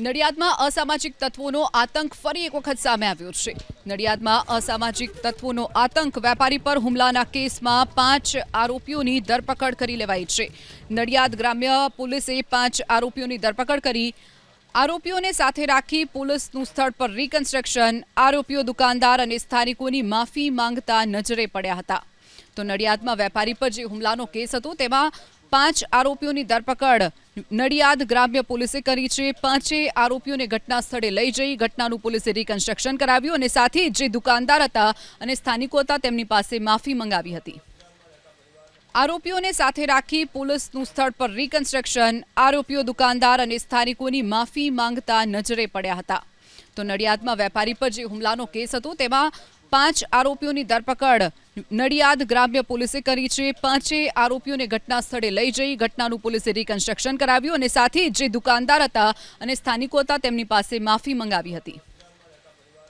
નડિયાદમાં અસામાજિક તત્વોનો આતંક ફરી એક વખત સામે આવ્યો છે. નડિયાદમાં અસામાજિક તત્વોનો આતંક વેપારી પર હુમલાના કેસમાં પાંચ આરોપીઓની ધરપકડ કરી લેવાઈ છે. નડિયાદ ગ્રામ્ય પોલીસે પાંચ આરોપીઓની ધરપકડ કરી આરોપીઓને સાથે રાખી પોલીસનું સ્થળ પર રિકન્સ્ટ્રક્શન આરોપીઓ દુકાનદાર અને સ્થાનિકોની માફી માંગતા નજરે પડ્યા હતા. તો નડિયાદમાં વેપારી પર જે હુમલાનો કેસ હતો, તેમાં પાંચ આરોપીઓની ધરપકડ. નડિયાદ ગ્રામ્ય પોલીસે કરી છે. પાંચે આરોપીઓને ઘટના સ્થળે લઈ જઈ ઘટનાનું પોલીસે રિકન્સ્ટ્રક્શન કરાવ્યું અને સાથે જે દુકાનદાર હતા અને સ્થાનિકો હતા તેમની પાસે માફી મંગાવી હતી. આરોપીઓને સાથે રાખી પોલીસનું સ્થળ પર રિકન્સ્ટ્રક્શન આરોપીઓ, દુકાનદાર અને સ્થાનિકોની માફી માંગતા નજરે પડ્યા હતા. તો નડિયાદમાં વેપારી પર જે હુમલાનો કેસ હતો, તેમાં પાંચ આરોપીઓની ધરપકડ. નડિયાદ ગ્રામ્ય પોલીસે કરી છે. પાંચે આરોપીઓને ઘટના સ્થળે લઈ જઈ ઘટનાનું પોલીસે રિકન્સ્ટ્રક્શન કરાવ્યું અને સાથે જે દુકાનદાર હતા અને સ્થાનિકો હતા તેમની પાસે માફી મંગાવી હતી.